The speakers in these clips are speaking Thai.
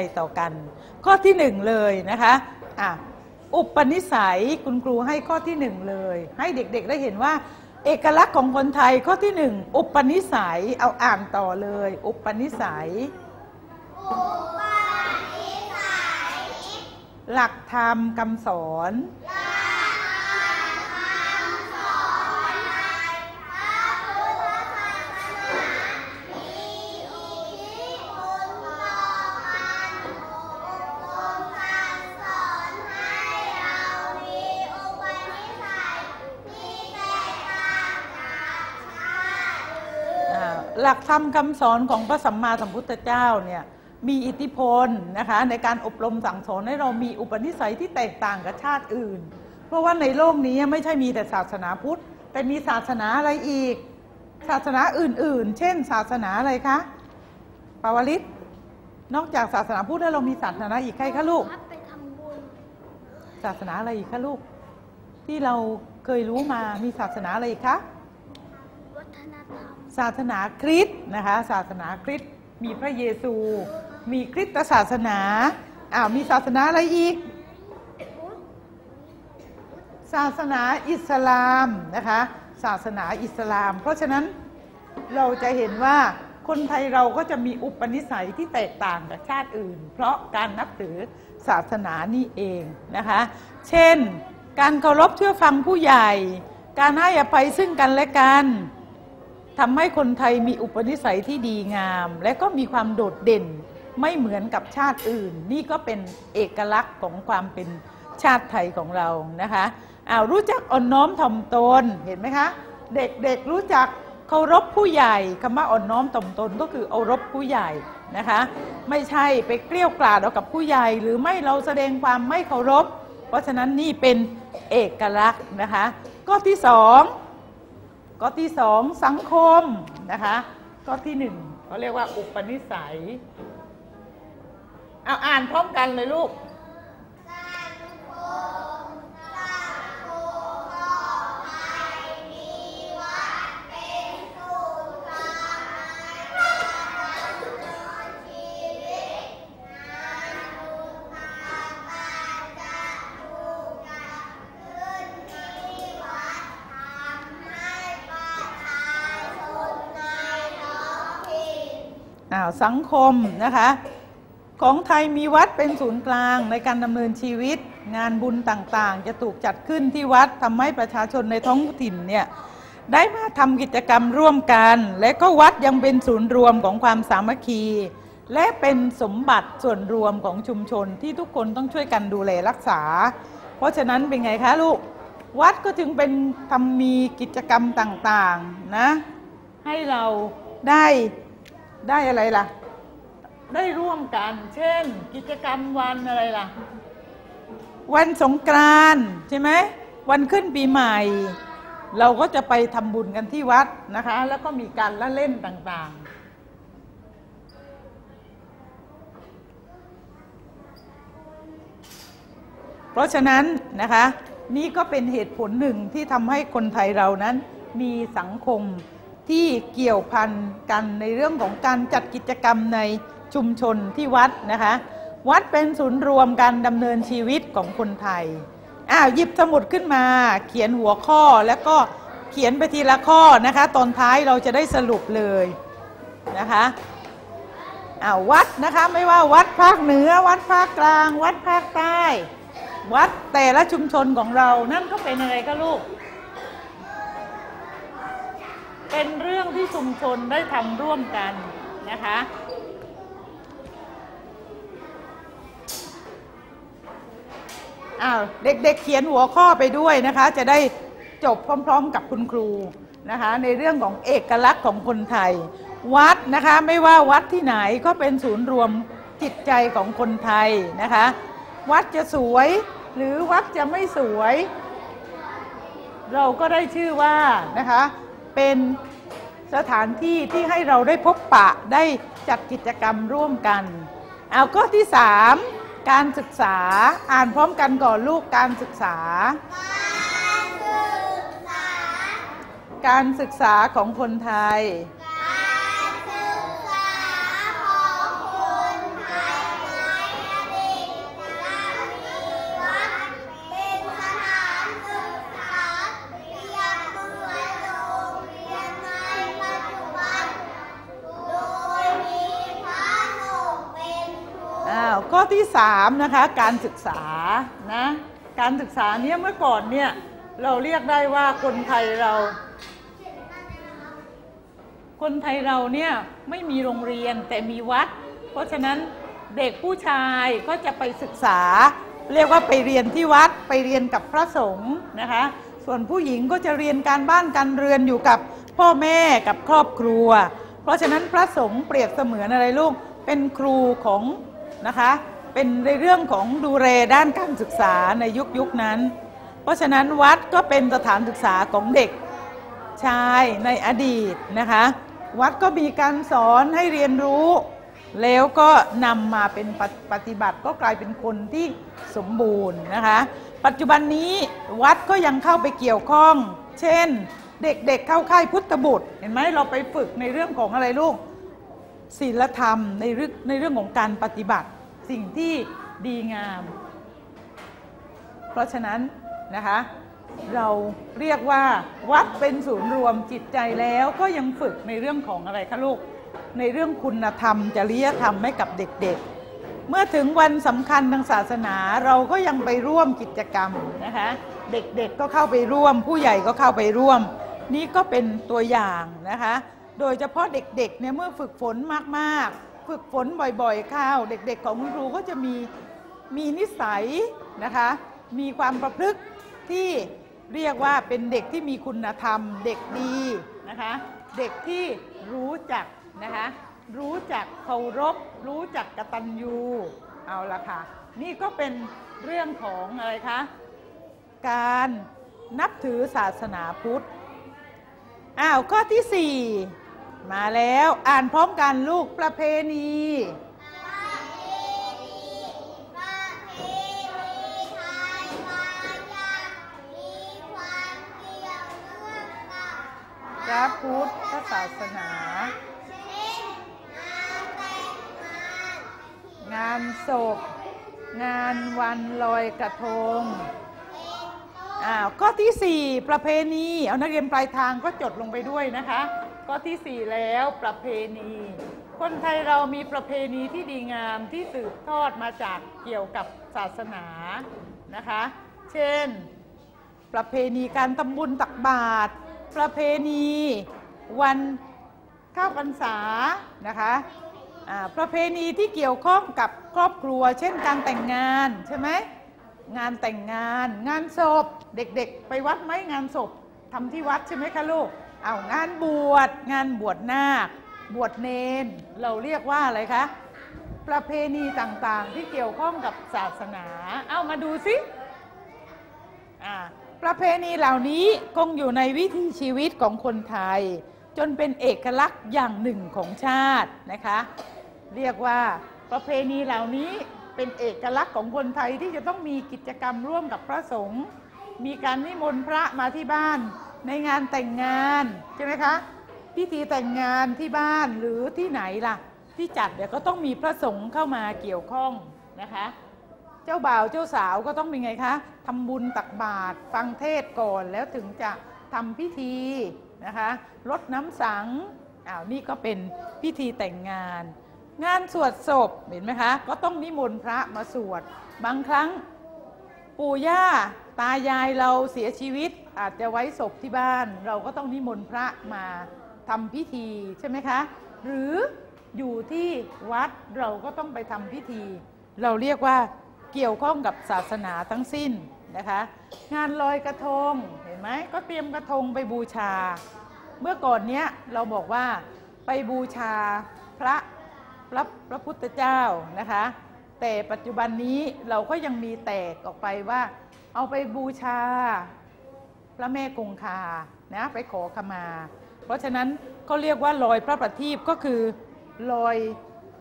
ดงน้ำใจต่อกัน ข้อที่หนึ่งเลยนะคะอะอุปนิสัยคุณครูให้ข้อที่หนึ่งเลย ให้เด็กๆได้เห็นว่า เอกลักษณ์ของคนไทยข้อที่หนึ่งอุปนิสัยเอาอ่านต่อเลย อุปนิสัยหลักธรรมคำสอน หลักธรรมคำสอนของพระสัมมาสัมพุทธเจ้าเนี่ยมีอิทธิพลนะคะในการอบรมสั่งสอนให้เรามีอุปนิสัยที่แตกต่างกับชาติอื่น เพราะว่าในโลกนี้ไม่ใช่มีแต่ศาสนาพุทธ แต่มีศาสนาอะไรอีก ศาสนาอื่น ๆ เช่น ศาสนาอะไรคะปาวลิตนอกจากศาสนาพุทธแล้วเรามีศาสนาอีกใครคะลูกศาสนาอะไรอีกคะลูก ที่เราเคยรู้มามีศาสนาอะไรอีกคะ ฒนธรรม ศาสนาคริสต์นะคะศาสนาคริสต์มีพระเยซู มีคริสตศาสนาอ้าวมีศาสนาอะไรอีก ศาสนาอิสลามนะคะศาสนาอิสลาม เพราะฉะนั้นเราจะเห็นว่าคนไทยเราก็จะมีอุปนิสัยที่แตกต่างกับชาติอื่น เพราะการนับถือศาสนานี่เองนะคะ เช่น การเคารพเชื่อฟังผู้ใหญ่ การให้อภัยซึ่งกันและกัน ทำให้คนไทยมีอุปนิสัยที่ดีงาม และก็มีความโดดเด่นไม่เหมือนกับชาติอื่น นี่ก็เป็นเอกลักษณ์ของความเป็นชาติไทยของเรานะคะอ้าวรู้จักอ่อนน้อมถ่อมตนเห็นไหมคะ เด็กๆรู้จักเคารพผู้ใหญ่คำว่าอ่อนน้อมถ่อมตนก็คือเคารพผู้ใหญ่นะคะ ไม่ใช่ไปเกลี้ยวกล่อมเอากับผู้ใหญ่ หรือไม่เราแสดงความไม่เคารพ เพราะฉะนั้นนี่เป็นเอกลักษณ์นะคะข้อที่สอง ข้อที่สองสังคมนะคะข้อที่หนึ่งเขาเรียกว่าอุปนิสัย เอาอ่านพร้อมกันเลยลูก อ้าวสังคมนะคะของไทยมีวัดเป็นศูนย์กลางในการดำเนินชีวิต งานบุญต่างๆ จะถูกจัดขึ้นที่วัดทำให้ประชาชนในท้องถิ่นเนี่ยได้มาทำกิจกรรมร่วมกัน และก็วัดยังเป็นศูนย์รวมของความสามัคคี และเป็นสมบัติส่วนรวมของชุมชนที่ทุกคนต้องช่วยกันดูแลรักษา เพราะฉะนั้นเป็นไงคะลูก วัดก็จึงเป็นทำมีกิจกรรมต่างๆนะให้เราได้ ได้อะไรล่ะ ได้ร่วมกัน เช่น กิจกรรมวันอะไรล่ะ วันสงกรานต์ใช่ไหมวันขึ้นปีใหม่ เราก็จะไปทำบุญกันที่วัดนะคะ แล้วก็มีการละเล่นต่างๆ เพราะฉะนั้นนะคะ นี่ก็เป็นเหตุผลหนึ่งที่ทำให้คนไทยเรานั้น มีสังคม ที่เกี่ยวพันกันในเรื่องของการจัดกิจกรรมในชุมชนที่วัดนะคะ วัดเป็นศูนย์รวมการดำเนินชีวิตของคนไทยอ้าวหยิบสมุดขึ้นมา เขียนหัวข้อแล้วก็เขียนไปทีละข้อนะคะ ตอนท้ายเราจะได้สรุปเลยนะคะอ้าววัดนะคะไม่ว่าวัดภาคเหนือ วัดภาคกลาง วัดภาคใต้ วัดแต่ละชุมชนของเรานั่นก็เป็นอะไรก็ลูก เป็นเรื่องที่ชุมชนได้ทำร่วมกันนะคะอ้าวเด็กๆเขียนหัวข้อไปด้วยนะคะ จะได้จบพร้อม ๆ กับคุณครูนะคะ ในเรื่องของเอกลักษณ์ของคนไทย วัดนะคะไม่ว่าวัดที่ไหนก็เป็นศูนย์รวมจิตใจของคนไทยนะคะ วัดจะสวยหรือวัดจะไม่สวย เราก็ได้ชื่อว่านะคะ เป็นสถานที่ที่ให้เราได้พบปะได้จัดกิจกรรมร่วมกัน เอาก็ที่สามการศึกษาอ่านพร้อมกันก่อนลูกการศึกษา การศึกษาของคนไทยการศึกษาของคนไทย ที่3นะคะการศึกษานะการศึกษาเนี่ยเมื่อก่อนเนี่ยเราเรียกได้ว่าคนไทยเรา คนไทยเราเนี่ยไม่มีโรงเรียนแต่มีวัด เพราะฉะนั้นเด็กผู้ชายก็จะไปศึกษา เรียกว่าไปเรียนที่วัดไปเรียนกับพระสงฆ์นะคะ ส่วนผู้หญิงก็จะเรียนการบ้านการเรือนอยู่กับพ่อแม่กับครอบครัว เพราะฉะนั้นพระสงฆ์เปรียบเสมือนอะไรลูกเป็นครูของนะคะ เป็นในเรื่องของดูแลด้านการศึกษาในยุคยุคนั้น เพราะฉะนั้นวัดก็เป็นสถานศึกษาของเด็กชายในอดีตนะคะ วัดก็มีการสอนให้เรียนรู้ แล้วก็นำมาเป็นปฏิปฏิบัติก็กลายเป็นคนที่สมบูรณ์นะคะ ปัจจุบันนี้วัดก็ยังเข้าไปเกี่ยวข้อง เช่น เด็กๆเเข้าค่ายพุทธบุตร เห็นไหมเราไปฝึกในเรื่องของอะไรลูกศีลธรรมในเรื่องในเรื่องของการปฏิบัติ สิ่งที่ดีงาม เพราะฉะนั้นนะคะ เราเรียกว่าวัดเป็นศูนย์รวมจิตใจแล้วก็ยังฝึกในเรื่องของอะไรคะลูก ในเรื่องคุณธรรมจริยธรรมให้กับเด็กๆ เมื่อถึงวันสำคัญทางศาสนาเราก็ยังไปร่วมกิจกรรมนะคะ เด็กๆก็เข้าไปร่วม ผู้ใหญ่ก็เข้าไปร่วม นี่ก็เป็นตัวอย่างนะคะ โดยเฉพาะเด็กๆเนี่ยเมื่อฝึกฝนมากๆ ฝึกฝนบ่อยๆ เข้า เด็กๆ ของคุณครูก็จะมีมีนิสัยนะคะ มีความประพฤติที่เรียกว่าเป็นเด็กที่มีคุณธรรม เด็กดีนะคะ เด็กที่รู้จักนะคะ รู้จักเคารพ รู้จักกตัญญูเอาละค่ะ นี่ก็เป็นเรื่องของอะไรคะ การนับถือศาสนาพุทธ อ้าว ข้อที่ 4 มาแล้วอ่านพร้อมกันลูกประเพณีพระพุทธศาสนา งานศพ งานวันลอยกระทงอ้าวข้อที่ 4 ประเพณี เอานักเรียนปลายทางก็จดลงไปด้วยนะคะ ข้อที่ 4 แล้วประเพณี คนไทยเรามีประเพณีที่ดีงามที่สืบทอดมาจากเกี่ยวกับศาสนานะคะ เช่น ประเพณีการทำบุญตักบาตรประเพณีวันข้าวพรรษานะคะประเพณีที่เกี่ยวข้องกับครอบครัว เช่นการแต่งงานใช่ไหมงานแต่งงาน งานศพเด็กๆ ไปวัดไหมงานศพทำที่วัดใช่ไหมคะลูก เอางานบวชงานบวชนาคบวชเนน เราเรียกว่าอะไรคะ ประเพณีต่างๆที่เกี่ยวข้องกับศาสนา เอามาดูสิอ่าประเพณีเหล่านี้คงอยู่ในวิถีชีวิตของคนไทย จนเป็นเอกลักษณ์อย่างหนึ่งของชาตินะคะ เรียกว่าประเพณีเหล่านี้เป็นเอกลักษณ์ของคนไทยที่จะต้องมีกิจกรรมร่วมกับพระสงฆ์มีการนิมนต์พระมาที่บ้าน ในงานแต่งงานใช่ไหมคะพิธีแต่งงานที่บ้านหรือที่ไหนล่ะ ที่จัดเดี๋ยวก็ต้องมีพระสงฆ์เข้ามาเกี่ยวข้องนะคะ เจ้าบ่าวเจ้าสาวก็ต้องเป็นไงคะทำบุญตักบาตรฟังเทศก่อนแล้วถึงจะทำพิธีนะคะรดน้ำสังอ้าวนี่ก็เป็นพิธีแต่งงาน งานสวดศพเห็นไหมคะ ก็ต้องนิมนต์พระมาสวด บางครั้งปู่ย่า ตายายเราเสียชีวิตอาจจะไว้ศพที่บ้าน เราก็ต้องนิมนต์พระมาทำพิธีใช่ไหมคะ หรืออยู่ที่วัดเราก็ต้องไปทำพิธี เราเรียกว่าเกี่ยวข้องกับศาสนาทั้งสิ้นนะคะ งานลอยกระทงเห็นไหมก็เตรียมกระทงไปบูชา เมื่อก่อนเนี้ยเราบอกว่าไปบูชาพระพระพระพุทธเจ้านะคะ แต่ปัจจุบันนี้เราก็ยังมีแตกออกไปว่า เอาไปบูชาพระแม่คงคานะไปขอขมา เพราะฉะนั้นก็เรียกว่าลอยพระประทีปก็คือลอย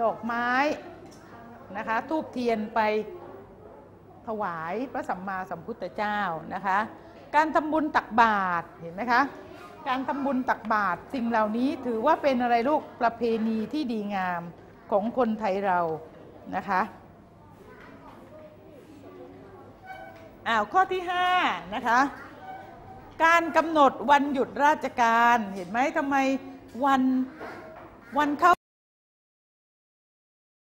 ดอกไม้นะคะทูบเทียนไปถวายพระสัมมาสัมพุทธเจ้านะคะ การทำบุญตักบาตรเห็นไหมคะการทำบุญตักบาตรสิ่งเหล่านี้ถือว่าเป็นอะไรลูกประเพณีที่ดีงามของคนไทยเรานะคะ อ้าวข้อที่5นะคะการกำหนดวันหยุดราชการเห็นไหมทำไมวันวันเข้า